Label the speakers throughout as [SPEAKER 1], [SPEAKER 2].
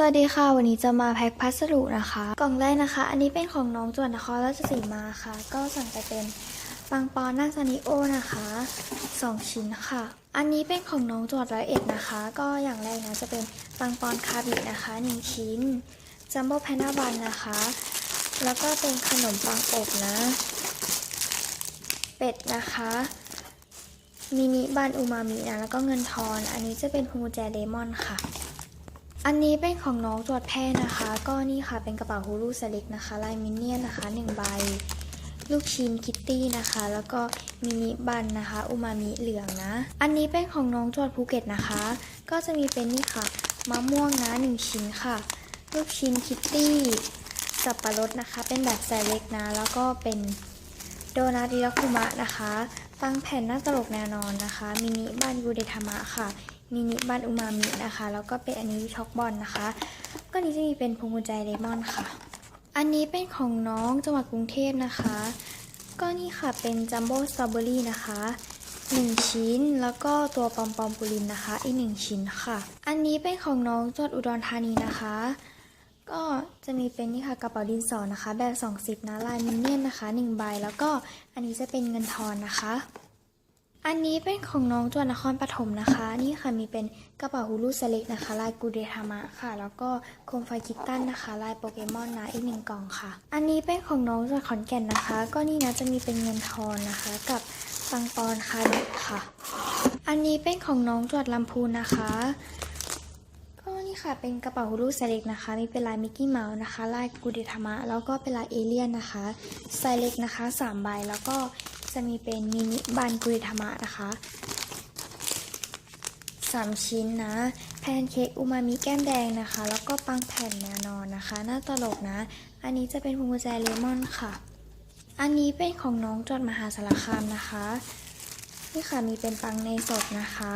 [SPEAKER 1] สวัสดีค่ะ วันนี้จะมาแพ็คพัสดุนะคะ กล่องแรกนะคะ อันนี้เป็นของน้องจวนนครราชสีมาค่ะ ก็สั่งไปเป็นปังปอนนาซานิโอนะคะสองชิ้นค่ะ อันนี้เป็นของน้องจวดร้อยเอ็ดนะคะ ก็อย่างแรกนะจะเป็นปังปอนคาบินะคะหนึ่งชิ้นจัมโบ้แพนด้าบันนะคะ แล้วก็เป็นขนมปังอบนะ เป็ดนะคะมินิบันอูมามินะแล้วก็เงินทอน อันนี้จะเป็นพวงกุญแจเลมอนค่ะ อันนี้เป็นของน้องจวดแพร่นะคะ ก็นี่ค่ะเป็นกระเป๋าฮูลูสลิกนะคะลายมินเนี่ยนนะคะหนึ่งใบ ลูกชิ้นคิตตี้นะคะ แล้วก็มินิบันนะคะอูมามิเหลืองนะ อันนี้เป็นของน้องจวดภูเก็ตนะคะ ก็จะมีเป็นนี่ค่ะมะม่วงนะหนึ่งชิ้นค่ะ ลูกชิ้นคิตตี้สับปะรดนะคะ เป็นแบบไซส์เล็กนะ แล้วก็เป็นโดนัทดิลคุมะนะคะปังแผ่นหน้าตลกแนวนอนนะคะมินิบันยูเดทามะค่ะ มินิบันอูมามินะคะ แล้วก็เป็นอันนี้ช็อกบอลนะคะ ก็นี้จะมีเป็นพวงกุญแจเลมอนค่ะ อันนี้เป็นของน้องจังหวัดกรุงเทพนะคะ ก็นี่ค่ะเป็นจัมโบ้สตรอเบอรี่นะคะ1 ชิ้นแล้วก็ตัวปอมปอมปูลินนะคะอีก 1 ชิ้นค่ะ อันนี้เป็นของน้องจังหวัดอุดรธานีนะคะ ก็จะมีเป็นนี่ค่ะกระเป๋าดินสอนะคะ แบบ20นะลายมินเนี่ยนนะคะ 1 ใบแล้วก็อันนี้จะเป็นเงินทอนนะคะ อันนี้เป็นของน้องจวนนครปฐมนะคะ นี่ค่ะมีเป็นกระเป๋าฮูลูสเล็กนะคะ ลายกูเดทามะค่ะ แล้วก็โคมไฟคิตตันนะคะ ลายโปเกมอนนะอีกหนึ่งกล่องค่ะ อันนี้เป็นของน้องจากขอนแก่นนะคะ ก็นี่นะจะมีเป็นเงินทอนนะคะ กับปังปอนคาเดค่ะ อันนี้เป็นของน้องจวดลำพูนนะคะ ก็นี่ค่ะเป็นกระเป๋าฮูลูสเล็กนะคะ มีเป็นลายมิกกี้เมาส์นะคะ ลายกูเดทามะ แล้วก็เป็นลายเอเลี่ยนนะคะไซเล็กนะคะสามใบแล้วก็ จะมีเป็นมินิบันกุริธามะนะคะสามชิ้นนะแพนเค้กอูมามิแก้มแดงนะคะ แล้วก็ปังแผ่นแนวนอนนะคะน้าตลกนะ อันนี้จะเป็นพวงกุญแจเลมอนค่ะ อันนี้เป็นของน้องจอดมหาสารคามนะคะนี่ค่ะมีเป็นปังในสดนะคะ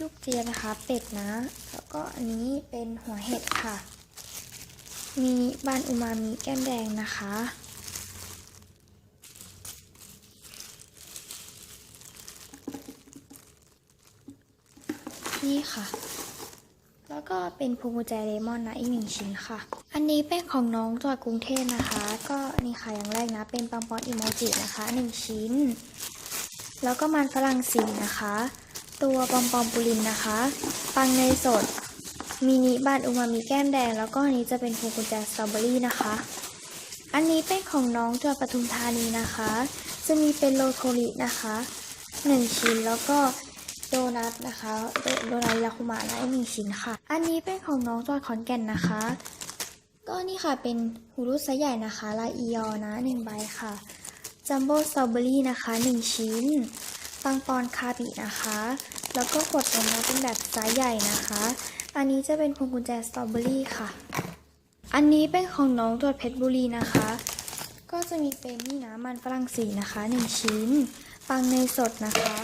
[SPEAKER 1] ลูกเจียนะคะ เป็ดนะ แล้วก็อันนี้เป็นหัวเห็ดค่ะ มีบานอูมามิแก้มแดงนะคะ นี่ค่ะ แล้วก็เป็นพวงกุญแจเลมอนนะอีกหนึ่งชิ้นค่ะ อันนี้เป็นของน้องจากกรุงเทพนะคะ ก็นี่ค่ะอย่างแรกนะ เป็นปังปอนอิโมจินะคะหนึ่งชิ้น แล้วก็มันฝรั่งสีนะคะ ตัวปอมปอมปูลินนะคะ ปังเนสดมินิบานอูมามิแก้มแดง แล้วก็อันนี้จะเป็นพวงกุญแจสตรอเบอรี่นะคะ อันนี้เป็นของน้องจากปทุมธานีนะคะ จะมีเป็นโลโทรินะคะหนึ่งชิ้นแล้วก็ โดนัทนะคะโดนัทยาคุมะนะอีกหนึ่งชิ้นค่ะ อันนี้เป็นของน้องจอยขอนแก่นนะคะ ก็นี่ค่ะเป็นหูรูดไซส์ใหญ่นะคะลายอียอนะหนึ่งใบค่ะจัมโบ้สตรอเบอรี่นะคะหนึ่งชิ้นปังปอนคาบินะคะ แล้วก็ขวดนมนะเป็นแบบไซส์ใหญ่นะคะ อันนี้จะเป็นพวงกุญแจสตรอเบอรี่ค่ะ อันนี้เป็นของน้องจวดเพชรบุรีนะคะ ก็จะมีเป็นนี่นะมันฝรั่งสีนะคะหนึ่งชิ้น ปังเนยสดนะคะ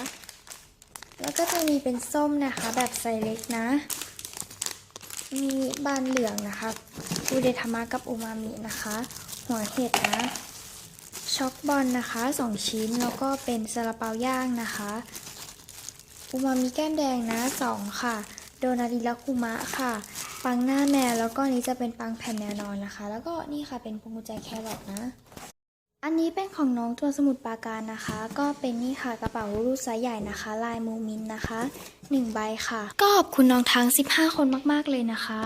[SPEAKER 1] แล้วก็จะมีเป็นส้มนะคะแบบไซส์เล็กนะ มีบานเหลืองนะคะอูเดทามะกับอูมามินะคะ หัวเห็ดนะ ช็อกบอลนะคะสองชิ้น แล้วก็เป็นซาลาเปาย่างนะคะ อูมามิแก้มแดงนะสองค่ะ โดนาดิลาคุมะค่ะ ปังหน้าแมว แล้วก็อันนี้จะเป็นปังแผ่นแนวนอนนะคะ แล้วก็นี่ค่ะเป็นพวงกุญแจแครอทนะ อันนี้เป็นของน้องตัวสมุดปาการนะคะ ก็เป็นนี่ค่ะกระเป๋ารูดไซส์ใหญ่นะคะ ลายมูมินนะคะ 1 ใบค่ะ ก็ขอบคุณน้องทั้ง 15 คนมาก ๆ เลยนะคะ